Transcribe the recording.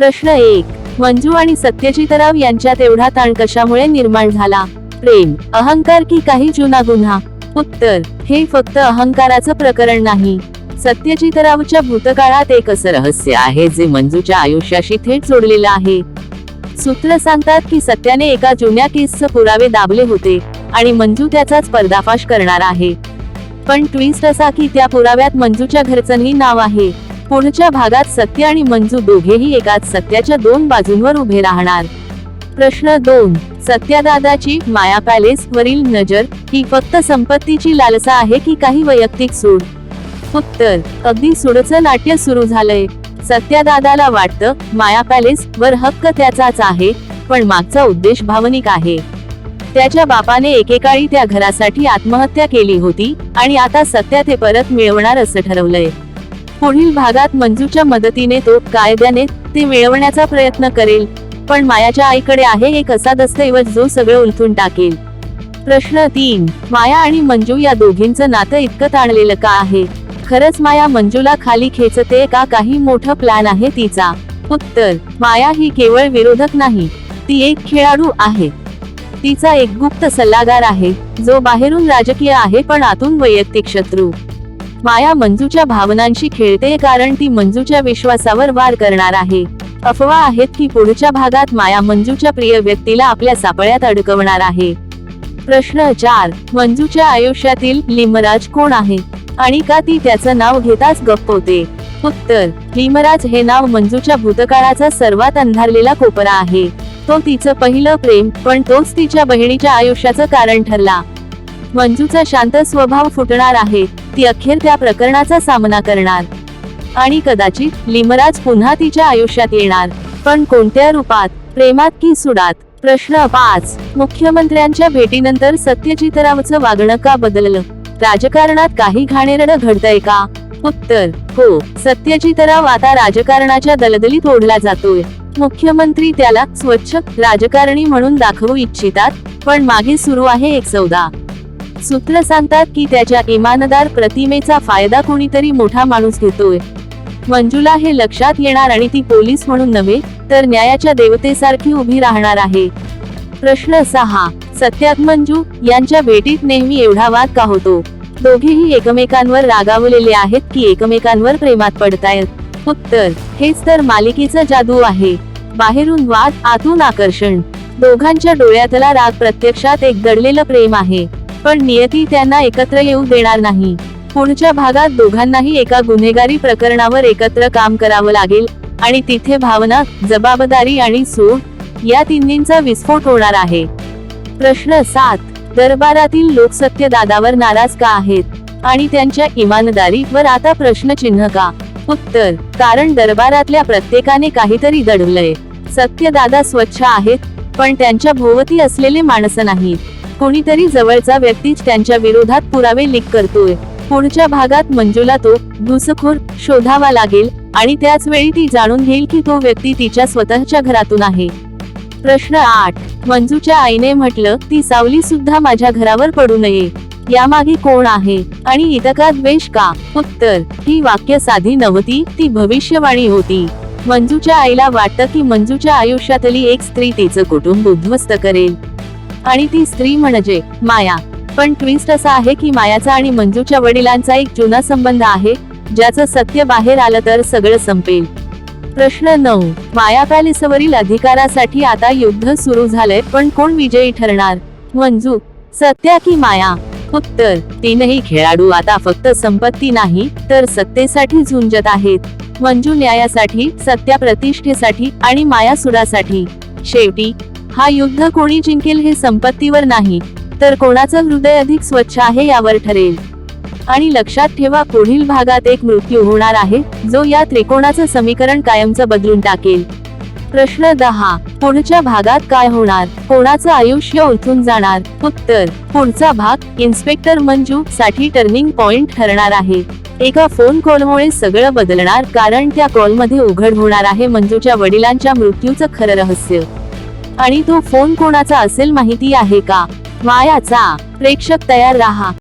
प्रश्न एक. मंजू आणि सत्यजितराव यांच्यात एवढा ताण कशामुळे निर्माण झाला? प्रेम अहंकार की काही जुना गुन्हा? उत्तर हे फक्त अहंकाराचं प्रकरण नाही. सत्यजितरावच्या भूतकाळात एक असं रहस्य आहे जे मंजूच्या आयुष्याशी थेट जोडलेलं आहे. सूत्र सांगतात की सत्याने एका जुन्या केसचे पुरावे दाबले होते आणि मंजू त्याचाच पर्दाफाश करणार आहे. पण ट्विस्ट असा की त्या पुराव्यात मंजूच्या घरचंही नाव आहे. पुढच्या भागात सत्य आणि मंजू दोघेही एकाच सत्याच्या दोन बाजूंवर उभे राहणार? प्रश्न दोन. सत्यादादाची माया पॅलेस वरील नजर ही फक्त संपत्तीची लालसा आहे की काही वैयक्तिक सूड? उत्तर. अगदी सुडचं नाट्य सुरू झालंय. सत्यादादाला वाटतं माया पॅलेस वर हक्क त्याचाच आहे पण मागचा उद्देश भावनिक आहे. त्याच्या बापाने एकेकाळी त्या घरासाठी आत्महत्या केली होती आणि आता सत्या ते परत मिळवणार असं ठरवलंय. पुढील भागात मंजूच्या मदतीने तो कायद्याने ते मिळवण्याचा प्रयत्न करेल. पण मायाच्या आईकडे आहे एक असा दस्तऐवज जो सगळं उलथून टाकेल? प्रश्न तीन. माया आणि मंजू या दोघींचं नातं इतकं ताणलेलं का आहे? खरंच माया मंजूला खाली खेचते का काही मोठं प्लॅन आहे तिचा? उत्तर. माया ही केवळ विरोधक नाही ती एक खेळाडू आहे. तिचा एक गुप्त सल्लागार आहे जो बाहेरून राजकीय आहे पण आतून वैयक्तिक शत्रू. माया मंजूच्या भावनांशी खेळते कारण ती मंजूच्या विश्वासावर वार करणार आहे. अफवा आहेत की पुढच्या भागात माया मंजूच्या प्रिय व्यक्तीला आपल्या सापळ्यात अडकवणार आहे. प्रश्न चार मंजूच्या आयुष्यातील लिमराज कोण आहे? आणि का ती त्याचं नाव घेताच गप्प होते? उत्तर लिमराज हे नाव मंजूच्या भूतकाळाचा सर्वात अंधारलेला कोपरा आहे. तो तिचं पहिलं प्रेम पण तोच तिच्या बहिणीच्या आयुष्याचं कारण ठरला. मंजूचा शांत स्वभाव फुटणार आहे ती अखेर त्या प्रकरणाचा सामना करणार. आणि कदाचित लिमराज पुन्हा तिच्या आयुष्यात येणार. पण कोणत्या रूपात? प्रेमात की सुडात? प्रश्न पाच. मुख्यमंत्र्यांच्या भेटीनंतर सत्यजितरावचं वागणं का बदललं? राजकारणात काही घाणेरडं घडतंय का? उत्तर हो. सत्यजितराव आता राजकारणाच्या दलदलीत ओढला जातोय. मुख्यमंत्री त्याला स्वच्छ राजकारणी म्हणून दाखवू इच्छितात पण मागे सुरू आहे एक सौदा. सूत्र सांगतात की त्याच्या इमानदार प्रतिमेचा फायदा कोणीतरी मोठा माणूस घेतोय. मंजूला हे लक्षात येणार आणि ती पोलीस म्हणून नव्हे तर न्यायाच्या देवतेसारखी उभी राहणार आहे. प्रश्न सहा. सत्यात मंजू यांच्या भेटीत नेहमी एवढा वाद का होतो? दोघेही एकमेकांवर रागावलेले आहेत की एकमेकांवर प्रेमात पडतायत? उत्तर हेच तर मालिकेचं जादू आहे. बाहेरून वाद आतून आकर्षण. दोघांच्या डोळ्यातला राग प्रत्यक्षात एक दडलेलं प्रेम आहे. पण नियती त्यांना एकत्र येऊ देणार नाही. पुढच्या भागात दोघांनाही एका गुन्हेगारी प्रकरणावर एकत्र काम करावं लागेल आणि तिथे भावना जबाबदारी आणि सूड या तिन्हींचा विस्फोट होणार आहे. प्रश्न सात. दरबारातील लोक सत्य दादावर नाराज का आहेत? आणि त्यांच्या इमानदारीवर आता प्रश्नचिन्ह का? उत्तर. कारण दरबारातल्या प्रत्येकाने काहीतरी दडवलंय. सत्य दादा स्वच्छ आहेत पण त्यांच्या भोवती असलेले माणसं नाहीत. कोणीतरी जवळचा व्यक्तीच त्यांच्या विरोधात पुरावे लीक करतोय. पुढच्या भागात मंजूला तो घुसखोर शोधावा लागेल आणि त्याच वेळी ती जाणून घेईल की तो व्यक्ती तिच्या स्वतःच्या घरातून आहे. प्रश्न आठ. मंजूच्या आईने म्हटलं ती सावली सुद्धा माझ्या घरावर पडू नये. यामागे कोण आहे? आणि इतका द्वेष का? उत्तर. ही वाक्य साधी नव्हती ती भविष्यवाणी होती. मंजूच्या आईला वाटतं की मंजूच्या आयुष्यातली एक स्त्री तिचं कुटुंब उद्ध्वस्त करेल. आणि ती स्त्री म्हणजे माया. पण ट्विस्ट असा आहे की मायाचा आणि मंजूच्या वडिलांचा एक जुना संबंध आहे ज्याचं सत्य बाहेर आलं तर सगळं संपेल. प्रश्न नऊ. माया पॅलेसवरील अधिकारासाठी आता युद्ध सुरू झालंय पण कोण विजयी ठरणार? मंजू. सत्या की माया? उत्तर तीनही खेळाडू आता फक्त संपत्ती नाही तर सत्तेसाठी झुंजत आहेत. मंजू न्यायासाठी सत्या प्रतिष्ठेसाठी आणि माया सुडासाठी शेवटी हा युद्ध कोणी जिंकेल हे संपत्तीवर नाही तर कोणाचं हृदय अधिक स्वच्छ आहे यावर ठरेल. आणि लक्षात ठेवा पुढील भागात एक मृत्यू होणार आहे जो या त्रिकोणाचं समीकरण कायमचं बदलून टाकेल. प्रश्न दहा पुढच्या भागात काय होणार? कोणाचं आयुष्य उलथून जाणार? उत्तर पुढचा भाग इन्स्पेक्टर मंजू साठी टर्निंग पॉइंट ठरणार आहे. एका फोन कॉलमुळे सगळं बदलणार कारण त्या कॉलमध्ये उघड होणार आहे मंजूच्या वडिलांच्या मृत्यूचं खरं रहस्य. आणि तो फोन कोणाचा असेल माहिती आहे का? मायाचा. प्रेक्षक तयार राहा.